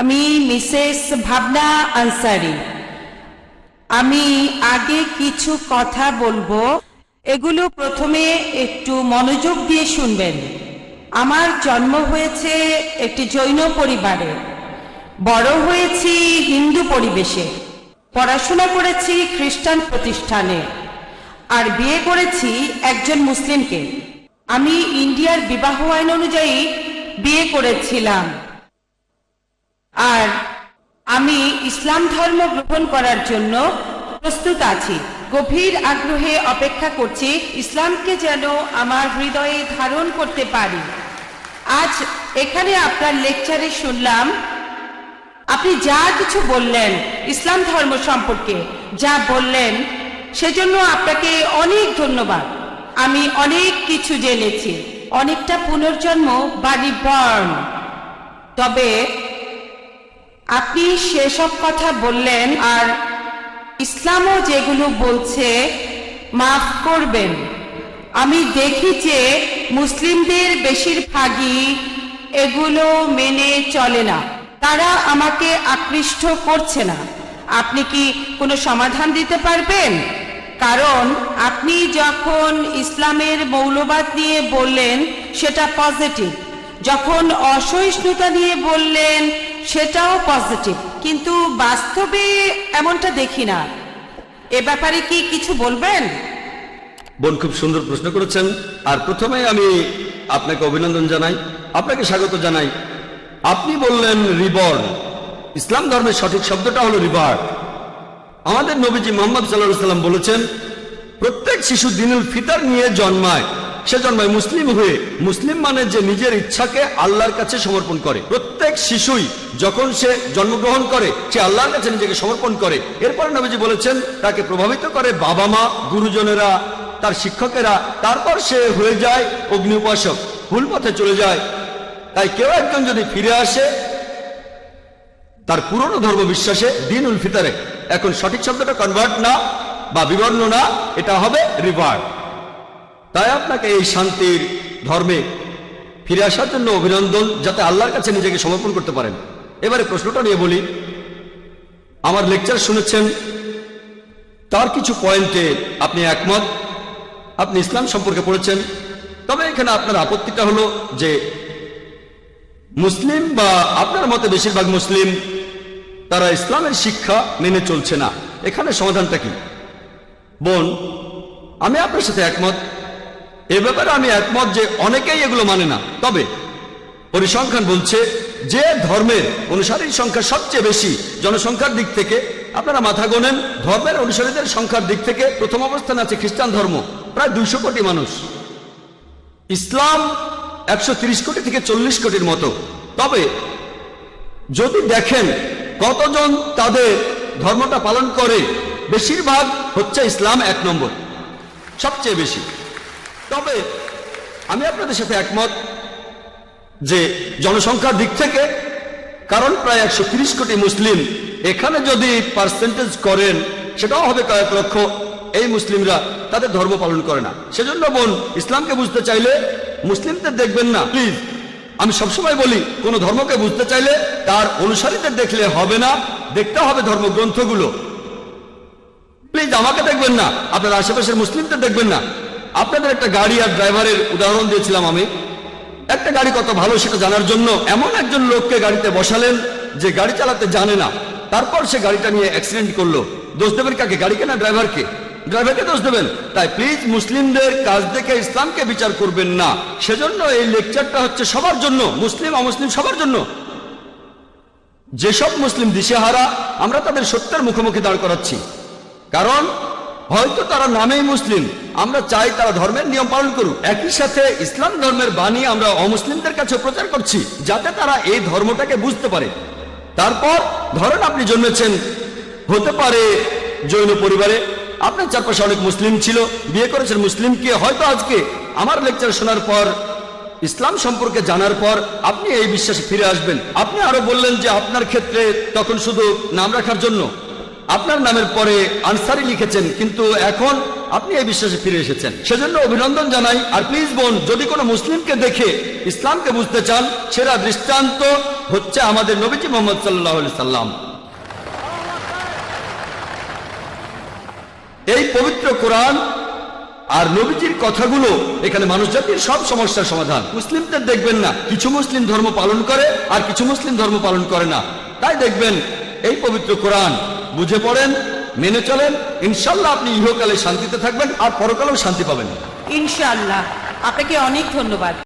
আমি মিসেস ভাবনা আনসারি। আমি আগে কিছু কথা বলব। এগুলো প্রথমে একটু মনোযোগ দিয়ে শুনবেন। আমার জন্ম হয়েছে একটি জৈন পরিবারে। বড় হয়েছি হিন্দু পরিবেশে। পড়াশোনা করেছি খ্রিস্টান প্রতিষ্ঠানে। আর বিয়ে করেছি একজন মুসলিমকে। আমি ইন্ডিয়ার বিবাহ আইন অনুযায়ী বিয়ে করেছিলাম। আর আমি ইসলাম ধর্ম গ্রহণ করার জন্য প্রস্তুত আছি। গভীর আগ্রহে অপেক্ষা করছি ইসলামকে যেন আমার হৃদয়ে ধারণ করতে পারি। আজ এখানে আপনার লেকচারে শুনলাম, আপনি যা কিছু বললেন ইসলাম ধর্ম সম্পর্কে যা বললেন, সেজন্য আপনাকে অনেক ধন্যবাদ। আমি অনেক কিছু জেনেছি। অনেকটা পুনর্জন্ম বা রিবর্ন তবে আপনি সেসব কথা বললেন আর ইসলামও যেগুলো বলছে মাফ করবেন। আমি দেখি যে মুসলিমদের বেশিরভাগই এগুলো মেনে চলে না। তারা আমাকে আকৃষ্ট করছে না। আপনি কি কোনো সমাধান দিতে পারবেন? কারণ আপনি যখন ইসলামের মৌলবাদ নিয়ে বললেন, সেটা পজিটিভ। যখন অসহিষ্ণুতা নিয়ে বললেন সেটাও পজিটিভ কিন্তু বাস্তবে এমনটা দেখি না। এ ব্যাপারে কি কিছু বলবেন? বোন খুব সুন্দর প্রশ্ন করেছেন, আর প্রথমে আমি আপনাকে অভিনন্দন জানাই, আপনাকে স্বাগত জানাই। আপনি বললেন রিবর্ন ইসলাম ধর্মের সঠিক শব্দটা হলো রিবার্ট আমাদের নবীজি মোহাম্মদ সাল্লাহ সাল্লাম বলেছেন, প্রত্যেক শিশু দিনুল ফিতার নিয়ে জন্মায়। সে জন্মায় মুসলিম হয়ে, মুসলিম মানে যে নিজের ইচ্ছাকে আল্লাহর কাছে সমর্পণ করে। প্রত্যেক শিশুই যখন সে জন্মগ্রহণ করে, সে আল্লাহর কাছে নিজেকে সমর্পণ করে। এরপরে নবীজি বলেছেন, তাকে প্রভাবিত করে বাবা মা গুরুজনেরা, তার শিক্ষকেরা। তারপর সে হয়ে যায় অগ্নি উপাসক ভুল পথে চলে যায়। তাই কেউ একজন যদি ফিরে আসে, তার পুরনো ধর্ম বিশ্বাসে দিন উল ফিতারে। এখন সঠিক শব্দটা কনভার্ট না বা বিবর্ণ না, এটা হবে রিভার্ট তাই আপনাকে এই শান্তির ধর্মে ফিরে আসার জন্য অভিনন্দন, যাতে আল্লাহর কাছে নিজেকে সমর্পণ করতে পারেন। এবারে প্রশ্নটা নিয়ে বলি। আমার লেকচার শুনেছেন, তার কিছু পয়েন্টে আপনি একমত। আপনি ইসলাম সম্পর্কে পড়েছেন। তবে এখানে আপনার আপত্তিটা হলো যে, মুসলিম বা আপনার মতে বেশিরভাগ মুসলিম, তারা ইসলামের শিক্ষা মেনে চলছে না। এখানে সমাধানটা কি? বোন, আমি আপনার সাথে একমত। এ ব্যাপারে আমি একমত যে অনেকেই এগুলো মানে না। তবে পরিসংখ্যান বলছে যে ধর্মের অনুসারীর সংখ্যা সবচেয়ে বেশি জনসংখ্যার দিক থেকে, আপনারা মাথা গোনেন, ধর্মের অনুসারীদের সংখ্যার দিক থেকে প্রথম অবস্থান আছে খ্রিস্টান ধর্ম, প্রায় দুইশো কোটি মানুষ। ইসলাম একশো কোটি থেকে চল্লিশ কোটির মতো। তবে যদি দেখেন কতজন তাদের ধর্মটা পালন করে, বেশিরভাগ হচ্ছে ইসলাম এক নম্বর, সবচেয়ে বেশি। তবে আমি আপনাদের সাথে একমত যে জনসংখ্যার দিক থেকে কারণ প্রায় একশো কোটি মুসলিম, এখানে যদি পার্সেন্টেজ করেন, সেটাও হবে কয়েক লক্ষ এই মুসলিমরা, তাদের ধর্ম পালন করে না। সেজন্য বোন, ইসলামকে বুঝতে চাইলে মুসলিমদের দেখবেন না। প্লিজ আমি সবসময় বলি, কোন ধর্মকে বুঝতে চাইলে তার অনুসারীদের দেখলে হবে না, দেখতে হবে ধর্মগ্রন্থগুলো। প্লিজ আমাকে দেখবেন না, আপনার আশেপাশের মুসলিমদের দেখবেন না। আপনাদের একটা গাড়ি আর ড্রাইভারের উদাহরণ দিয়েছিলাম আমি। একটা গাড়ি কত ভালো সেটা জানার জন্য এমন একজন লোককে গাড়িতে বসালেন যে গাড়ি চালাতে জানে না। তারপর সে গাড়িটা নিয়ে অ্যাক্সিডেন্ট করল। দোষ দেবেন কাকে? গাড়িকে না ড্রাইভারকে? ড্রাইভারকে দোষ দেবেন। তাই প্লিজ মুসলিমদের কাজ দেখে ইসলামকে বিচার করবেন না। সেজন্য এই লেকচারটা হচ্ছে সবার জন্য, মুসলিম, অমুসলিম সবার জন্য। যেসব মুসলিম দিশেহারা, আমরা তাদের সত্যের মুখোমুখি দাঁড় করাচ্ছি। কারণ হয়তো তারা নামেই মুসলিম। আমরা চাই তারা ধর্মের নিয়ম পালন করুক। একই সাথে ইসলাম ধর্মের বাণী আমরা অমুসলিমদের কাছে প্রচার করছি, যাতে তারা এই ধর্মটাকে বুঝতে পারে। তারপর, ধরেন আপনি জন্মেছেন, হতে পারে জৈন পরিবারে। আপনার চারপাশে অনেক মুসলিম ছিল, বিয়ে করেছেন মুসলিমকে হয়তো আজকে আমার লেকচার শোনার পর, ইসলাম সম্পর্কে জানার পর আপনি এই বিশ্বাসে ফিরে আসবেন। আপনি আরও বললেন যে আপনার ক্ষেত্রে তখন শুধু নাম রাখার জন্য। আপনার নামের পরে আনসারি লিখেছেন, কিন্তু এখন আপনি এই বিশ্বাসে ফিরে এসেছেন। সেজন্য অভিনন্দন জানাই, আর প্লিজ বোন, যদি কোনো মুসলিমকে দেখে ইসলামকে বুঝতে চান, সেরা দৃষ্টান্ত হচ্ছে আমাদের নবীজি মোহাম্মদ সাল্লাহ সাল্লাম। এই পবিত্র কোরআন আর নবীজির কথাগুলো এখানে মানুষ জাতির সব সমস্যার সমাধান। মুসলিমদের দেখবেন না, কিছু মুসলিম ধর্ম পালন করে আর কিছু মুসলিম ধর্ম পালন করে না। তাই দেখবেন এই পবিত্র কোরআন বুঝে পড়েন, মেনে চলেন। ইনশাল্লাহ আপনি ইহকালে শান্তিতে থাকবেন, আর পরকালেও শান্তি পাবেন। ইনশাল্লাহ আপনাকে অনেক ধন্যবাদ।